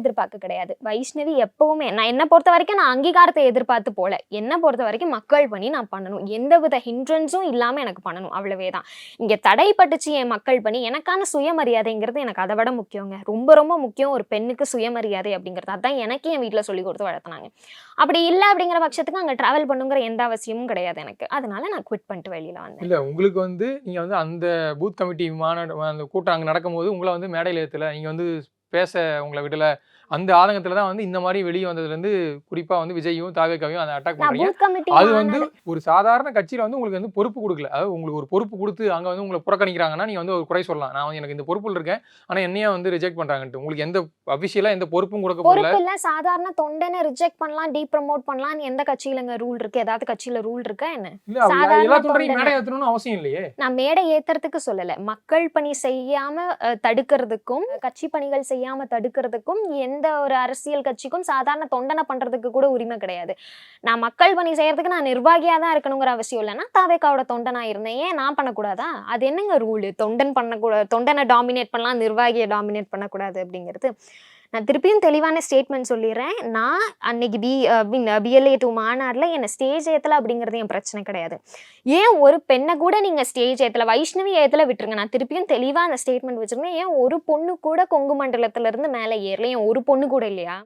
எதிர்பார்க்க கிடையாது. வைஷ்ணவி எப்பவுமே நான் என்ன பொறுத்த வரைக்கும் நான் அங்கீகாரத்தை எதிர்பார்த்து போல. என்ன பொறுத்த வரைக்கும் மக்கள் பணி நான் பண்ணணும். எந்த வித ஹிண்ட்ரன்ஸும் இல்லாமல் எனக்கு பண்ணணும். அவ்வளவே தான். இங்கே தடைப்பட்டுச்சு என் மக்கள் பணி எனக்கான சுயமரியாதைங்கிறது எனக்கு அதை விட முக்கியங்க. ரொம்ப ரொம்ப முக்கியம் ஒரு பெண்ணுக்கு சுயமரியாதை அப்படிங்கிறது. அதான் எனக்கு என் வீட்டில் சொல்லி கொடுத்து வளர்த்துனாங்க. அப்படி இல்லை அப்படிங்கிற பட்சத்துக்கு அங்கே ட்ராவல் பண்ணுங்கிற எந்த அவசியமும் கிடையாது எனக்கு. அதனால நான் குவிட் பண்ணிட்டு வெளியில வந்தேன். இல்லை உங்களுக்கு வந்து நீங்கள் வந்து அந்த பூத் கமிட்டி மாநாடு அந்த கூட்டம் அங்கே நடக்கும்போது உங்களை வந்து மேடையில் ஏற்றலை. நீங்கள் வந்து பேச உங்களை விடல. அந்த ஆதங்கத்துல தான் வந்து இந்த மாதிரி வெளியே வந்ததுல இருந்து குறிப்பா வந்து விஜயும் தாவேக்காவையும் அதை அட்டாக் பண்றீங்க. அது வந்து ஒரு சாதாரண கட்சியில வந்து உங்களுக்கு வந்து பொறுப்பு கொடுக்கல. அதாவது உங்களுக்கு ஒரு பொறுப்பு கொடுத்து அங்க வந்து உங்களை புறக்கணிக்கிறாங்கன்னா நீங்க வந்து ஒரு குறை சொல்லலாம். நான் வந்து எனக்கு இந்த பொறுப்புல இருக்கேன். ஆனா என்னைய வந்து ரிஜெக்ட் பண்றாங்கன்ட்டு. உங்களுக்கு எந்த அபிஷியலா எந்த பொறுப்பும் கொடுக்கப்படல பொறுப்பு இல்ல. சாதாரண தொண்டனை ரிஜெக்ட் பண்ணலாம் டீ ப்ரமோட் பண்ணலாம் எந்த கட்சியிலங்க ரூல் இருக்கு? ஏதாவது கட்சியில ரூல் இருக்கா என்ன? எல்லா தொண்டரையும். மேடை ஏத்தணும்னு அவசியம் இல்லையே. நான் மேடை ஏத்துறதுக்கு சொல்லல. மக்கள் பணி செய்யாம தடுக்கிறதுக்கும் கட்சி பணிகள் செய்யாமல் தடுக்கிறதுக்கும் எந்த ஒரு அரசியல் கட்சிக்கும் சாதாரண தொண்டனை பண்ணுறதுக்கு கூட உரிமை கிடையாது. நான் மக்கள் பணி செய்கிறதுக்கு நான் நிர்வாகியா தான் இருக்கணுங்கிற அவசியம் இல்லைன்னா தாவேக்காவோட தொண்டனாக இருந்தேன். ஏன்? நான் பண்ணக்கூடாதா? அது என்னங்க ரூல் தொண்டன் பண்ணக்கூடாது தொண்டனை டாமினேட் பண்ணலாம் நிர்வாகியை டாமினேட் பண்ணக்கூடாது அப்படிங்கிறது. நான் திருப்பியும் தெளிவான ஸ்டேட்மெண்ட் சொல்லிடுறேன். நான் அன்னைக்கு பி பிஎல்ஏ டூ மாநாடில் என்னை ஸ்டேஜ் ஏற்றல அப்படிங்கிறது என் பிரச்சனை கிடையாது. ஏன் ஒரு பெண்ணை கூட நீங்கள் ஸ்டேஜ் ஏற்றல வைஷ்ணவி ஏற்றல விட்டுருங்க. நான் திருப்பியும் தெளிவாக அந்த ஸ்டேட்மெண்ட் வச்சிருக்கேன் ஏன் ஒரு பொண்ணு கூட கொங்கு மண்டலத்துல இருந்து மேலே ஏறல? ஏன் ஒரு பொண்ணு கூட இல்லையா?